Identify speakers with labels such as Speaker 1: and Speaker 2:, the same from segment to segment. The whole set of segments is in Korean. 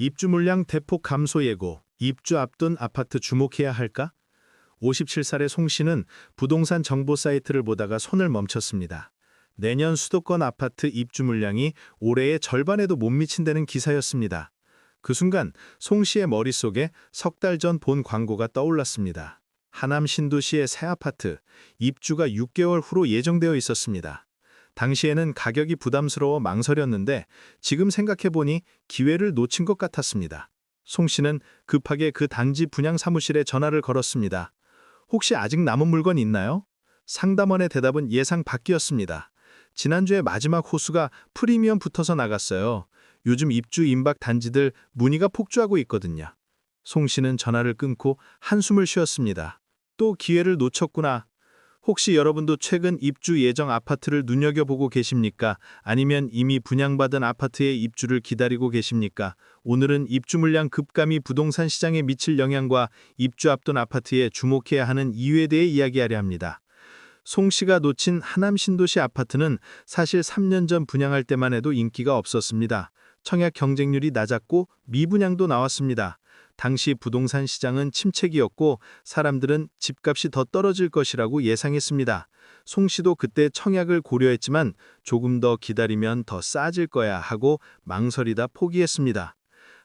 Speaker 1: 입주 물량 대폭 감소 예고, 입주 앞둔 아파트 주목해야 할까? 57살의 송 씨는 부동산 정보 사이트를 보다가 손을 멈췄습니다. 내년 수도권 아파트 입주 물량이 올해의 절반에도 못 미친다는 기사였습니다. 그 순간 송 씨의 머릿속에 석 달 전 본 광고가 떠올랐습니다. 하남 신도시의 새 아파트, 입주가 6개월 후로 예정되어 있었습니다. 당시에는 가격이 부담스러워 망설였는데 지금 생각해보니 기회를 놓친 것 같았습니다. 송 씨는 급하게 그 단지 분양 사무실에 전화를 걸었습니다. 혹시 아직 남은 물건 있나요? 상담원의 대답은 예상 밖이었습니다. 지난주에 마지막 호수가 프리미엄 붙어서 나갔어요. 요즘 입주 임박 단지들 문의가 폭주하고 있거든요. 송 씨는 전화를 끊고 한숨을 쉬었습니다. 또 기회를 놓쳤구나. 혹시 여러분도 최근 입주 예정 아파트를 눈여겨보고 계십니까? 아니면 이미 분양받은 아파트의 입주를 기다리고 계십니까? 오늘은 입주 물량 급감이 부동산 시장에 미칠 영향과 입주 앞둔 아파트에 주목해야 하는 이유에 대해 이야기하려 합니다. 송 씨가 놓친 하남 신도시 아파트는 사실 3년 전 분양할 때만 해도 인기가 없었습니다. 청약 경쟁률이 낮았고 미분양도 나왔습니다. 당시 부동산 시장은 침체기였고 사람들은 집값이 더 떨어질 것이라고 예상했습니다. 송 씨도 그때 청약을 고려했지만 조금 더 기다리면 더 싸질 거야 하고 망설이다 포기했습니다.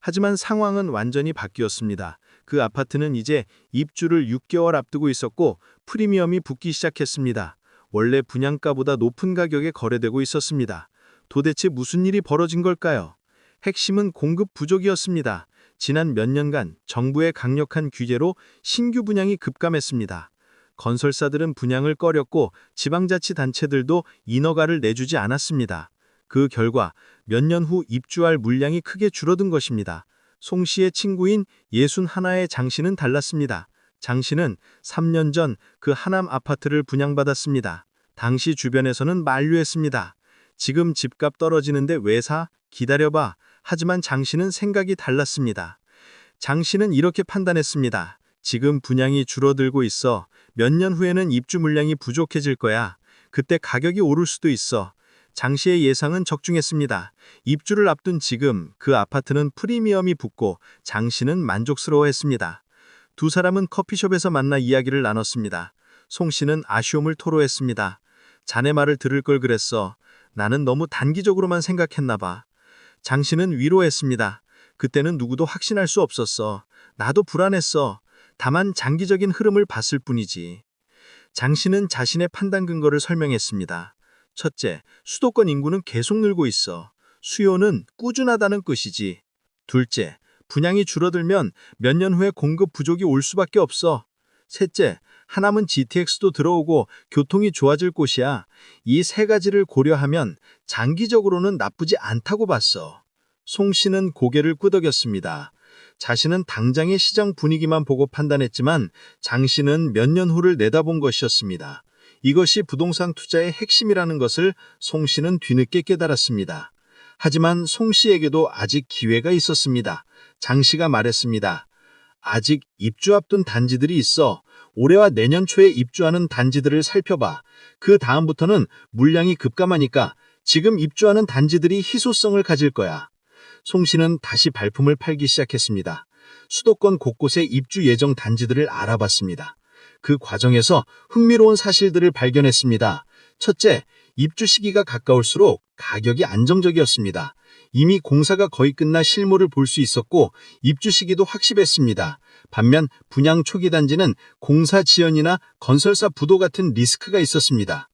Speaker 1: 하지만 상황은 완전히 바뀌었습니다. 그 아파트는 이제 입주를 6개월 앞두고 있었고 프리미엄이 붙기 시작했습니다. 원래 분양가보다 높은 가격에 거래되고 있었습니다. 도대체 무슨 일이 벌어진 걸까요? 핵심은 공급 부족이었습니다. 지난 몇 년간 정부의 강력한 규제로 신규 분양이 급감했습니다. 건설사들은 분양을 꺼렸고 지방자치단체들도 인허가를 내주지 않았습니다. 그 결과 몇 년 후 입주할 물량이 크게 줄어든 것입니다. 송 씨의 친구인 예순 하나의 장 씨는 달랐습니다. 장 씨는 3년 전 그 하남 아파트를 분양받았습니다. 당시 주변에서는 만류했습니다. 지금 집값 떨어지는데 왜 사? 기다려봐. 하지만 장 씨는 생각이 달랐습니다. 장 씨는 이렇게 판단했습니다. 지금 분양이 줄어들고 있어. 몇 년 후에는 입주 물량이 부족해질 거야. 그때 가격이 오를 수도 있어. 장 씨의 예상은 적중했습니다. 입주를 앞둔 지금 그 아파트는 프리미엄이 붙고 장 씨는 만족스러워했습니다. 두 사람은 커피숍에서 만나 이야기를 나눴습니다. 송 씨는 아쉬움을 토로했습니다. 자네 말을 들을 걸 그랬어. 나는 너무 단기적으로만 생각했나 봐. 장 씨는 위로했습니다. 그때는 누구도 확신할 수 없었어. 나도 불안했어. 다만 장기적인 흐름을 봤을 뿐이지. 장 씨는 자신의 판단 근거를 설명했습니다. 첫째, 수도권 인구는 계속 늘고 있어. 수요는 꾸준하다는 것이지. 둘째, 분양이 줄어들면 몇 년 후에 공급 부족이 올 수밖에 없어. 셋째, 하남은 GTX도 들어오고 교통이 좋아질 곳이야. 이 세 가지를 고려하면 장기적으로는 나쁘지 않다고 봤어. 송 씨는 고개를 끄덕였습니다. 자신은 당장의 시장 분위기만 보고 판단했지만 장 씨는 몇 년 후를 내다본 것이었습니다. 이것이 부동산 투자의 핵심이라는 것을 송 씨는 뒤늦게 깨달았습니다. 하지만 송 씨에게도 아직 기회가 있었습니다. 장 씨가 말했습니다. 아직 입주 앞둔 단지들이 있어. 올해와 내년 초에 입주하는 단지들을 살펴봐. 그 다음부터는 물량이 급감하니까 지금 입주하는 단지들이 희소성을 가질 거야. 송 씨는 다시 발품을 팔기 시작했습니다. 수도권 곳곳의 입주 예정 단지들을 알아봤습니다. 그 과정에서 흥미로운 사실들을 발견했습니다. 첫째, 입주 시기가 가까울수록 가격이 안정적이었습니다. 이미 공사가 거의 끝나 실물을 볼 수 있었고 입주 시기도 확실했습니다. 반면 분양 초기 단지는 공사 지연이나 건설사 부도 같은 리스크가 있었습니다.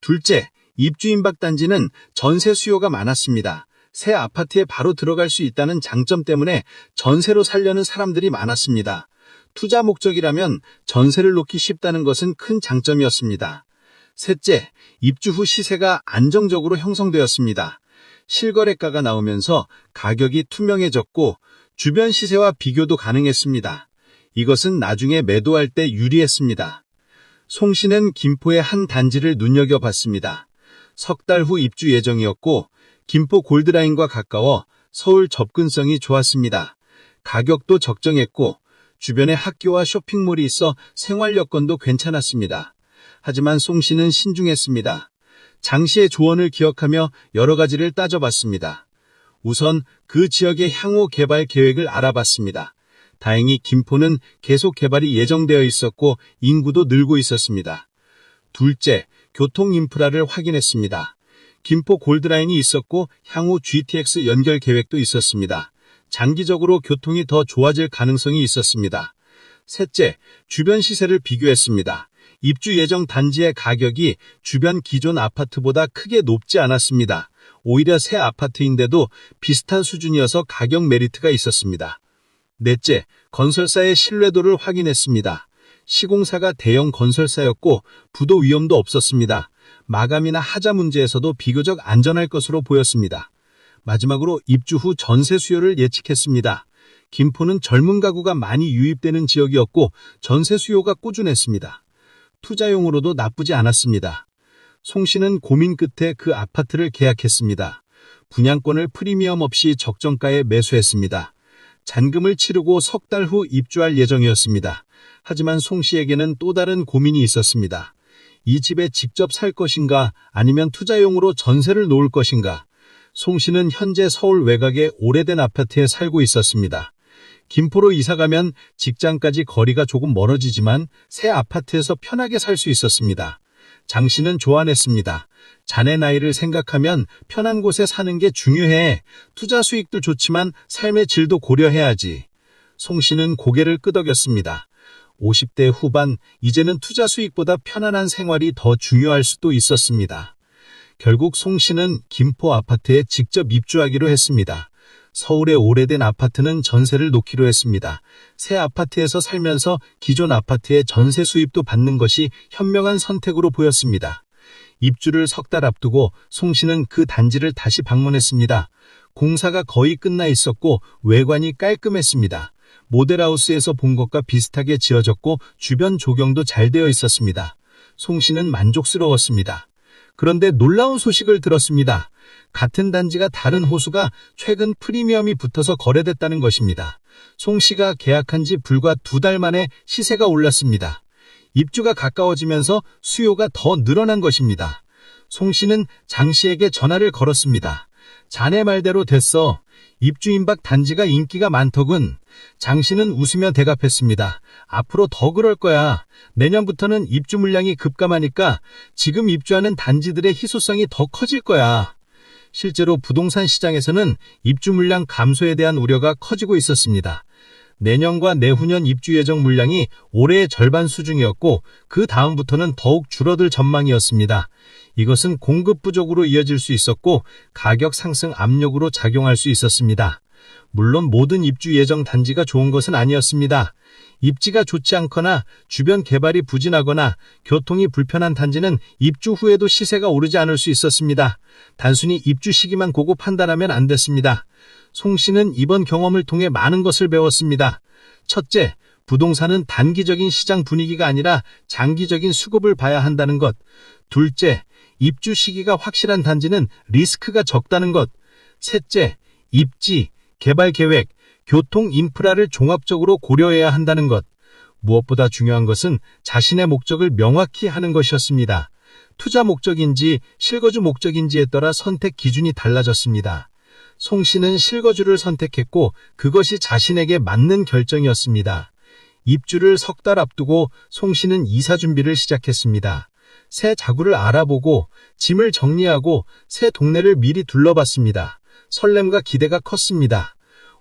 Speaker 1: 둘째, 입주 임박 단지는 전세 수요가 많았습니다. 새 아파트에 바로 들어갈 수 있다는 장점 때문에 전세로 살려는 사람들이 많았습니다. 투자 목적이라면 전세를 놓기 쉽다는 것은 큰 장점이었습니다. 셋째, 입주 후 시세가 안정적으로 형성되었습니다. 실거래가가 나오면서 가격이 투명해졌고 주변 시세와 비교도 가능했습니다. 이것은 나중에 매도할 때 유리했습니다. 송 씨는 김포의 한 단지를 눈여겨봤습니다. 석 달 후 입주 예정이었고 김포 골드라인과 가까워 서울 접근성이 좋았습니다. 가격도 적정했고 주변에 학교와 쇼핑몰이 있어 생활 여건도 괜찮았습니다. 하지만 송 씨는 신중했습니다. 장 씨의 조언을 기억하며 여러 가지를 따져봤습니다.
Speaker 2: 우선 그 지역의 향후 개발 계획을 알아봤습니다. 다행히 김포는 계속 개발이 예정되어 있었고 인구도 늘고 있었습니다. 둘째, 교통 인프라를 확인했습니다. 김포 골드라인이 있었고 향후 GTX 연결 계획도 있었습니다. 장기적으로 교통이 더 좋아질 가능성이 있었습니다. 셋째, 주변 시세를 비교했습니다. 입주 예정 단지의 가격이 주변 기존 아파트보다 크게 높지 않았습니다. 오히려 새 아파트인데도 비슷한 수준이어서 가격 메리트가 있었습니다. 넷째, 건설사의 신뢰도를 확인했습니다. 시공사가 대형 건설사였고 부도 위험도 없었습니다. 마감이나 하자 문제에서도 비교적 안전할 것으로 보였습니다. 마지막으로 입주 후 전세 수요를 예측했습니다. 김포는 젊은 가구가 많이 유입되는 지역이었고 전세 수요가 꾸준했습니다. 투자용으로도 나쁘지 않았습니다. 송 씨는 고민 끝에 그 아파트를 계약했습니다. 분양권을 프리미엄 없이 적정가에 매수했습니다. 잔금을 치르고 석 달 후 입주할 예정이었습니다. 하지만 송 씨에게는 또 다른 고민이 있었습니다. 이 집에 직접 살 것인가 아니면 투자용으로 전세를 놓을 것인가. 송 씨는 현재 서울 외곽의 오래된 아파트에 살고 있었습니다. 김포로 이사가면 직장까지 거리가 조금 멀어지지만 새 아파트에서 편하게 살 수 있었습니다. 장 씨는 조안했습니다. 자네 나이를 생각하면 편한 곳에 사는 게 중요해. 투자 수익도 좋지만 삶의 질도 고려해야지. 송 씨는 고개를 끄덕였습니다. 50대 후반, 이제는 투자 수익보다 편안한 생활이 더 중요할 수도 있었습니다. 결국 송 씨는 김포 아파트에 직접 입주하기로 했습니다. 서울의 오래된 아파트는 전세를 놓기로 했습니다. 새 아파트에서 살면서 기존 아파트의 전세 수입도 받는 것이 현명한 선택으로 보였습니다. 입주를 석 달 앞두고 송 씨는 그 단지를 다시 방문했습니다. 공사가 거의 끝나 있었고 외관이 깔끔했습니다. 모델하우스에서 본 것과 비슷하게 지어졌고 주변 조경도 잘 되어 있었습니다. 송 씨는 만족스러웠습니다. 그런데 놀라운 소식을 들었습니다. 같은 단지가 다른 호수가 최근 프리미엄이 붙어서 거래됐다는 것입니다. 송 씨가 계약한 지 불과 두 달 만에 시세가 올랐습니다. 입주가 가까워지면서 수요가 더 늘어난 것입니다. 송 씨는 장 씨에게 전화를 걸었습니다. 자네 말대로 됐어. 입주임박 단지가 인기가 많더군. 장 씨는 웃으며 대답했습니다. 앞으로 더 그럴 거야. 내년부터는 입주 물량이 급감하니까 지금 입주하는 단지들의 희소성이 더 커질 거야. 실제로 부동산 시장에서는 입주 물량 감소에 대한 우려가 커지고 있었습니다. 내년과 내후년 입주 예정 물량이 올해의 절반 수준이었고 그 다음부터는 더욱 줄어들 전망이었습니다. 이것은 공급 부족으로 이어질 수 있었고 가격 상승 압력으로 작용할 수 있었습니다. 물론 모든 입주 예정 단지가 좋은 것은 아니었습니다. 입지가 좋지 않거나 주변 개발이 부진하거나 교통이 불편한 단지는 입주 후에도 시세가 오르지 않을 수 있었습니다. 단순히 입주 시기만 고고 판단하면 안 됐습니다. 송 씨는 이번 경험을 통해 많은 것을 배웠습니다. 첫째, 부동산은 단기적인 시장 분위기가 아니라 장기적인 수급을 봐야 한다는 것. 둘째, 입주 시기가 확실한 단지는 리스크가 적다는 것. 셋째, 입지, 개발 계획, 교통 인프라를 종합적으로 고려해야 한다는 것. 무엇보다 중요한 것은 자신의 목적을 명확히 하는 것이었습니다. 투자 목적인지 실거주 목적인지에 따라 선택 기준이 달라졌습니다. 송 씨는 실거주를 선택했고 그것이 자신에게 맞는 결정이었습니다. 입주를 석 달 앞두고 송 씨는 이사 준비를 시작했습니다. 새 자구를 알아보고 짐을 정리하고 새 동네를 미리 둘러봤습니다. 설렘과 기대가 컸습니다.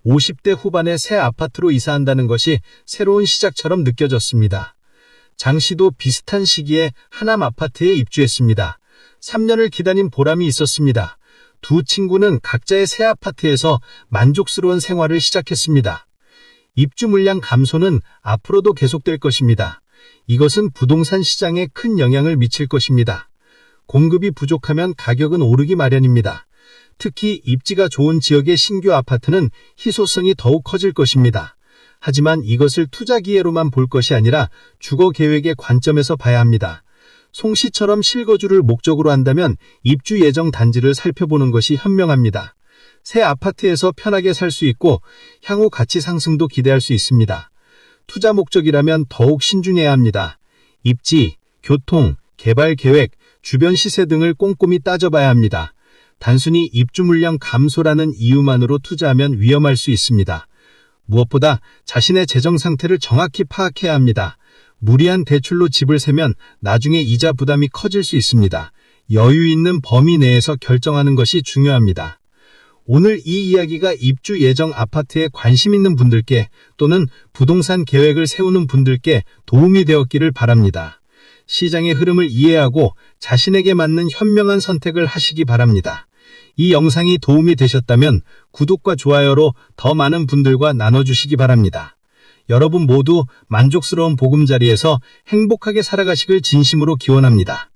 Speaker 2: 50대 후반에 새 아파트로 이사한다는 것이 새로운 시작처럼 느껴졌습니다. 장 씨도 비슷한 시기에 하남 아파트에 입주했습니다. 3년을 기다린 보람이 있었습니다. 두 친구는 각자의 새 아파트에서 만족스러운 생활을 시작했습니다. 입주 물량 감소는 앞으로도 계속될 것입니다. 이것은 부동산 시장에 큰 영향을 미칠 것입니다. 공급이 부족하면 가격은 오르기 마련입니다. 특히 입지가 좋은 지역의 신규 아파트는 희소성이 더욱 커질 것입니다. 하지만 이것을 투자 기회로만 볼 것이 아니라 주거 계획의 관점에서 봐야 합니다. 송 씨처럼 실거주를 목적으로 한다면 입주 예정 단지를 살펴보는 것이 현명합니다. 새 아파트에서 편하게 살 수 있고 향후 가치 상승도 기대할 수 있습니다. 투자 목적이라면 더욱 신중해야 합니다. 입지, 교통, 개발 계획, 주변 시세 등을 꼼꼼히 따져봐야 합니다. 단순히 입주 물량 감소라는 이유만으로 투자하면 위험할 수 있습니다. 무엇보다 자신의 재정 상태를 정확히 파악해야 합니다. 무리한 대출로 집을 세면 나중에 이자 부담이 커질 수 있습니다. 여유 있는 범위 내에서 결정하는 것이 중요합니다. 오늘 이 이야기가 입주 예정 아파트에 관심 있는 분들께 또는 부동산 계획을 세우는 분들께 도움이 되었기를 바랍니다. 시장의 흐름을 이해하고 자신에게 맞는 현명한 선택을 하시기 바랍니다. 이 영상이 도움이 되셨다면 구독과 좋아요로 더 많은 분들과 나눠주시기 바랍니다. 여러분 모두 만족스러운 보금자리에서 행복하게 살아가시길 진심으로 기원합니다.